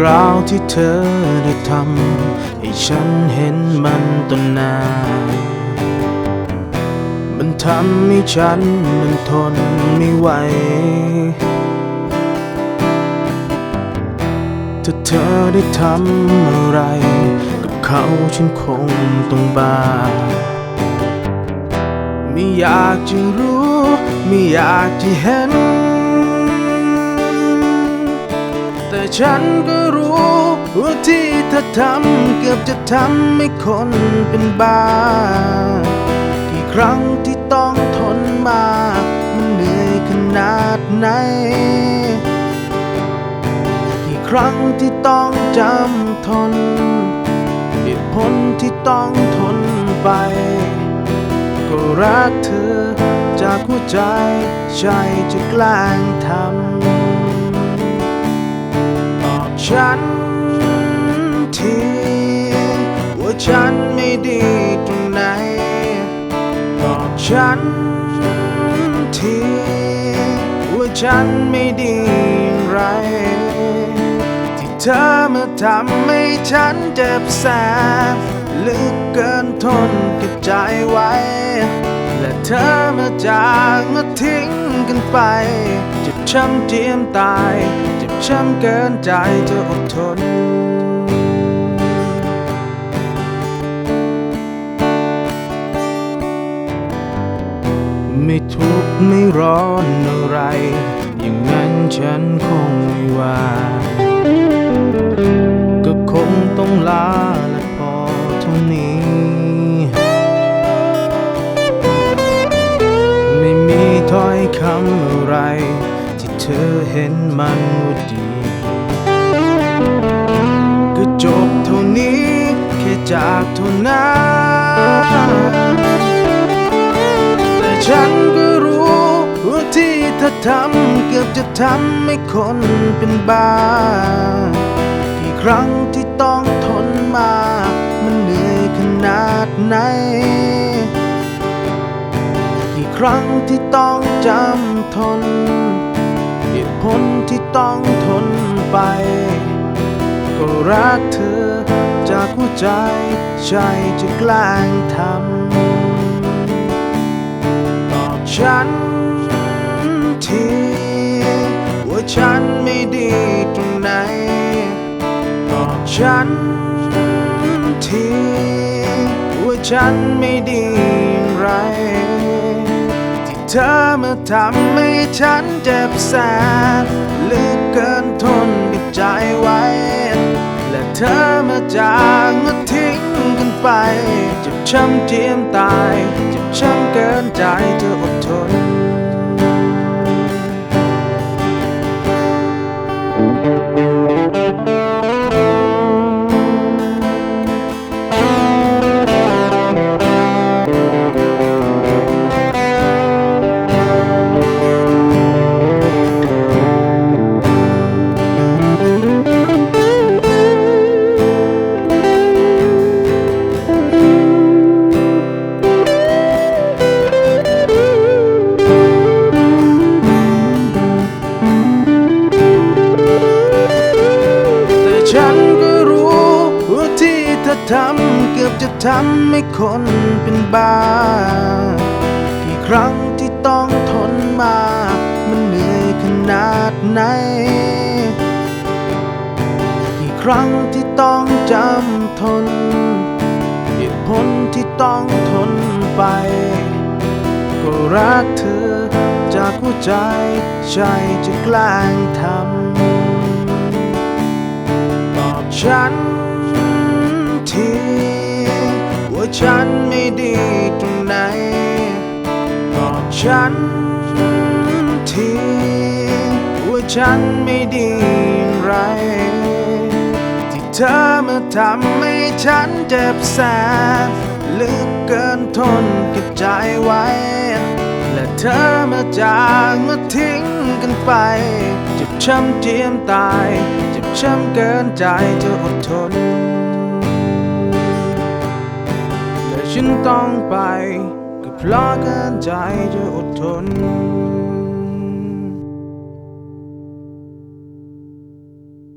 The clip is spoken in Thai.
รื่องราวที่เธอได้ทำให้ฉันเห็นมันต้นหน้ามันทำให้ฉันมันทนไม่ไหว ถ้าเธอได้ทำอะไร กับเขาฉันคงต้องบ้า ไม่อยากจะรู้ ไม่อยากจะเห็นแต่ฉันก็ ที่เธอทำเกือบจะทำให้คนเป็นบ้า กี่ครั้งที่ต้องทนมามันเหนื่อยขนาดไหน กี่ครั้งที่ต้องจำทนเหตุผลที่ต้องทนไป ก็รักเธอจากหัวใจใช่จะกล้งทำบอกฉัน ที ว่าฉันไม่ดีตรงไหนบอกฉันทีว่าฉันไม่ดีอย่างไร ที่เธอมาทำให้ฉันเจ็บแสบลึกเกินทนเก็บใจไว้ และเธอมาจากมาทิ้งกันไป เจ็บช้ำเจียมตาย เจ็บช้ำเกินใจจะอดทน ไม่ร้อนอะไร อย่างนั้นฉันคงไม่ว่า ก็คงต้องลาและพอเท่านี้ ไม่มีถ้อยคำอะไร ที่เธอเห็นมันว่าดี ก็จบเท่านี้ แค่จากเท่านั้นแต่ฉัน ที่เธอทำเกือบจะทำให้คนเป็นบ้า กี่ครั้งที่ต้องทนมา มันเหนื่อยขนาดไหน กี่ครั้งที่ต้องจำทน เหตุผลที่ต้องทนไป ก็รักเธอจากหัวใจใช่จะแกล้งทำบอกฉัน ฉันทีว่าฉันไม่ดีอย่างไร ที่เธอมาทำให้ฉันเจ็บแสบลึกเกินทนเก็บใจไว้ และเธอมาจากมาทิ้งกันไป เจ็บช้ำเจียมตาย เจ็บช้ำเกินใจเธออดทน ทำเกือบจะทำให้คนเป็นบ้า กี่ครั้งที่ต้องทนมา มันเหนื่อยขนาดไหน กี่ครั้งที่ต้องจำทนเหตุผลที่ต้องทนไป ก็รักเธอจากหัวใจใช่จะแกล้งทำบอกฉัน ที ว่าฉันไม่ดีตรงไหนบอกฉันที ว่าฉันไม่ดีอย่างไร ที่เธอมาทำให้ฉันเจ็บแสบลึกเกินทนเก็บใจไว้ และเธอมาจากมาทิ้งกันไป เจ็บช้ำเจียมตาย เจ็บช้ำเกินใจจะอดทน ฉันต้องไป ก็เพราะเกินใจจะอดทน